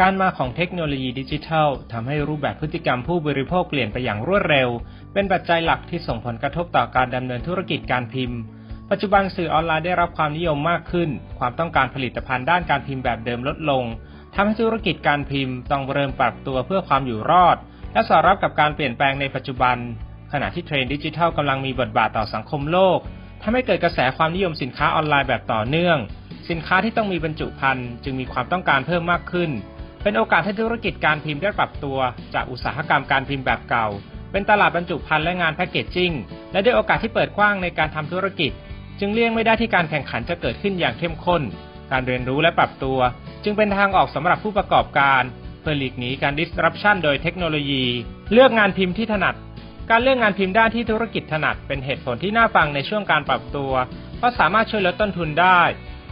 การมาของเทคโนโลยีดิจิทัลทำให้รูปแบบพฤติกรรมผู้บริโภคเปลี่ยนไปอย่างรวดเร็ว เป็นปัจจัยหลักที่ส่งผลกระทบต่อการดำเนินธุรกิจการพิมพ์ ปัจจุบันสื่อออนไลน์ได้รับความนิยมมากขึ้น ความต้องการผลิตภัณฑ์ด้านการพิมพ์แบบเดิมลดลงทำให้ธุรกิจการพิมพ์ต้องเริ่มปรับตัวเพื่อความอยู่รอด และสอดรับกับการเปลี่ยนแปลงในปัจจุบัน ขณะที่เทรนด์ดิจิทัลกำลังมีบทบาทต่อสังคมโลก ทำให้เกิดกระแสความนิยมสินค้าออนไลน์แบบต่อเนื่อง สินค้าที่ต้องมีบรรจุภัณฑ์จึงมีความต้องการเพิ่มมากขึ้น เป็นโอกาสให้ธุรกิจการพิมพ์ได้ปรับตัว จากอุตสาหกรรมการพิมพ์แบบเก่า เป็นตลาดบรรจุภัณฑ์และงานแพคเกจจิ้งและได้โอกาสที่เปิดกว้างในการทำธุรกิจ จึงเลี่ยงไม่ได้ที่การแข่งขันจะเกิดขึ้นอย่างเข้มข้น การเรียนรู้และปรับตัว จึงเป็นทางออกสำหรับผู้ประกอบการเพื่อหลีกหนีการ disruption โดยเทคโนโลยี เลือกงานพิมพ์ที่ถนัด การเลือกงานพิมพ์ด้านที่ธุรกิจถนัดเป็นเหตุผลที่น่าฟังในช่วงการปรับตัว เพราะสามารถช่วยลดต้นทุนได้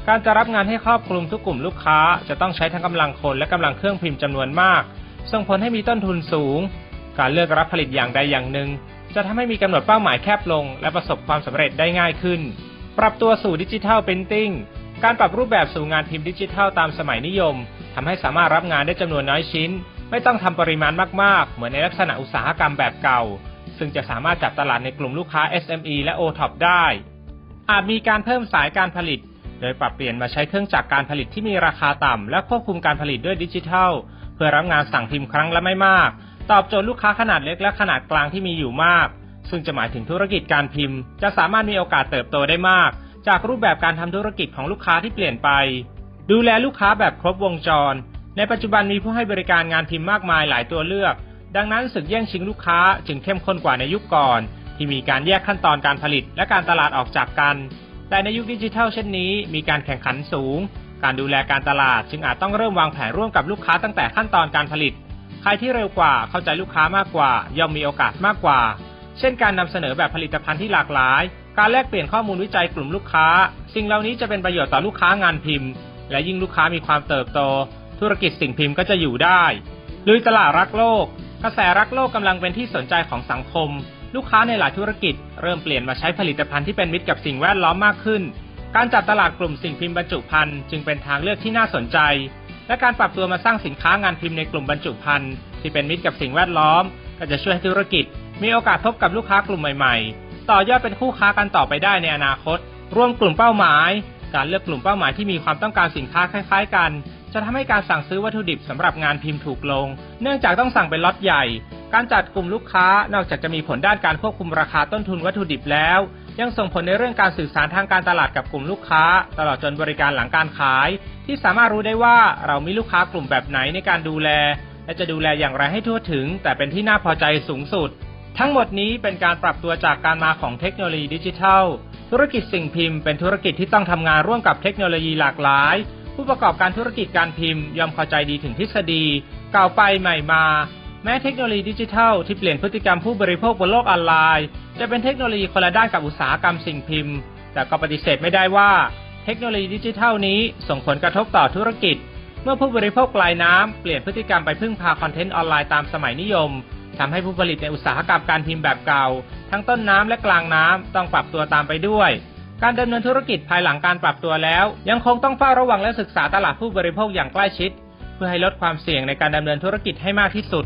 การจะรับงานให้ครอบคลุมทุกกลุ่มลูกค้า จะต้องใช้ทั้งกำลังคนและกำลังเครื่องพิมพ์จำนวนมาก ส่งผลให้มีต้นทุนสูง การเลือกรับผลิตอย่างใดอย่างหนึ่ง จะทำให้มีกำหนดเป้าหมายแคบลง และประสบความสำเร็จได้ง่ายขึ้น ปรับตัวสู่ดิจิทัลเพนติ้งการปรับรูปแบบสู่งานพิมพ์ดิจิทัลตามสมัยนิยมทำให้สามารถรับงานได้จำนวนน้อยชิ้น ไม่ต้องทำปริมาณมากๆ เหมือนในลักษณะอุตสาหกรรมแบบเก่า ซึ่งจะสามารถจับตลาดในกลุ่มลูกค้า SME และ OTOP ได้ อาจมีการเพิ่มสายการผลิต โดยปรับเปลี่ยนมาใช้เครื่องจักรการผลิตที่มีราคาต่ำ และควบคุมการผลิตด้วยดิจิทัล เพื่อรับงานสั่งพิมพ์ครั้งละไม่มาก ตอบโจทย์ลูกค้าขนาดเล็กและขนาดกลางที่มีอยู่มาก ซึ่งจะหมายถึงธุรกิจการพิมพ์ จะสามารถมีโอกาสเติบโตได้มาก จากรูปแบบการทำธุรกิจของลูกค้าที่เปลี่ยนไป ดูแลลูกค้าแบบครบวงจร ในปัจจุบันมีผู้ให้บริการงานพิมพ์มากมายหลายตัวเลือก ดังนั้นศึกแย่งชิงลูกค้าจึงเข้มข้นกว่าในยุคก่อน ที่มีการแยกขั้นตอนการผลิตและการตลาดออกจากกัน แต่ในยุคดิจิทัลเช่นนี้ มีการแข่งขันสูง การดูแลการตลาดจึงอาจต้องเริ่มวางแผนร่วมกับลูกค้าตั้งแต่ขั้นตอนการผลิต ใครที่เร็วกว่าเข้าใจลูกค้ามากกว่า ย่อมมีโอกาสมากกว่า เช่น การนำเสนอแบบผลิตภัณฑ์ที่หลากหลาย การแลกเปลี่ยนข้อมูลวิจัยกลุ่มลูกค้า สิ่งเหล่านี้จะเป็นประโยชน์ต่อลูกค้างานพิมพ์ และยิ่งลูกค้ามีความเติบโต ธุรกิจสิ่งพิมพ์ก็จะอยู่ได้ลุยตลาดรักโลก กระแสรักโลกกำลังเป็นที่สนใจของสังคม ลูกค้าในหลายธุรกิจ เริ่มเปลี่ยนมาใช้ผลิตภัณฑ์ที่เป็นมิตรกับสิ่งแวดล้อมมากขึ้น การจัดตลาดกลุ่มสิ่งพิมพ์บรรจุภัณฑ์จึงเป็นทางเลือกที่น่าสนใจ และการปรับตัวมาสร้างสินค้างานพิมพ์ในกลุ่มบรรจุภัณฑ์ที่เป็นมิตรกับสิ่งแวดล้อม ก็จะช่วยให้ธุรกิจ มีโอกาสพบกับลูกค้ากลุ่มใหม่ๆ ต่อยอดเป็นคู่ค้ากันต่อไปได้ในอนาคต ร่วมกลุ่มเป้าหมาย การเลือกกลุ่มเป้าหมายที่มีความต้องการสินค้าคล้าย ๆ กัน จะทำให้การสั่งซื้อวัตถุดิบสำหรับงานพิมพ์ถูกลง เนื่องจากต้องสั่งเป็นล็อตใหญ่ การจัดกลุ่มลูกค้านอกจากจะมีผลด้านการควบคุมราคาต้นทุนวัตถุดิบแล้ว ยังส่งผลในเรื่องการสื่อสารทางการตลาดกับกลุ่มลูกค้า ตลอดจนบริการหลังการขาย ที่สามารถรู้ได้ว่าเรามีลูกค้ากลุ่มแบบไหนในการดูแล และจะดูแลอย่างไรให้ทั่วถึง แต่เป็นที่น่าพอใจสูงสุด ทั้งหมดนี้เป็นการปรับตัวจากการมาของเทคโนโลยีดิจิทัล ธุรกิจสิ่งพิมพ์เป็นธุรกิจที่ต้องทำงานร่วมกับเทคโนโลยีหลากหลาย ผู้ประกอบการธุรกิจการพิมพ์ยอมเข้าใจดีถึงทฤษฎีเก่าไปใหม่มา แม้เทคโนโลยีดิจิทัลที่เปลี่ยนพฤติกรรมผู้บริโภคบนโลกออนไลน์ จะเป็นเทคโนโลยีคนละด้านกับอุตสาหกรรมสิ่งพิมพ์ แต่ก็ปฏิเสธไม่ได้ว่า เทคโนโลยีดิจิทัลนี้ส่งผลกระทบต่อธุรกิจ เมื่อผู้บริโภคปลายน้ำเปลี่ยนพฤติกรรมไปพึ่งพาคอนเทนต์ออนไลน์ตามสมัยนิยมทำให้ผู้ผลิตในอุตสาหกรรมการพิมพ์แบบเก่า ทั้งต้นน้ำและกลางน้ำต้องปรับตัวตามไปด้วย การดำเนินธุรกิจภายหลังการปรับตัวแล้ว ยังคงต้องเฝ้าระวังและศึกษาตลาดผู้บริโภคอย่างใกล้ชิด เพื่อให้ลดความเสี่ยงในการดำเนินธุรกิจให้มากที่สุด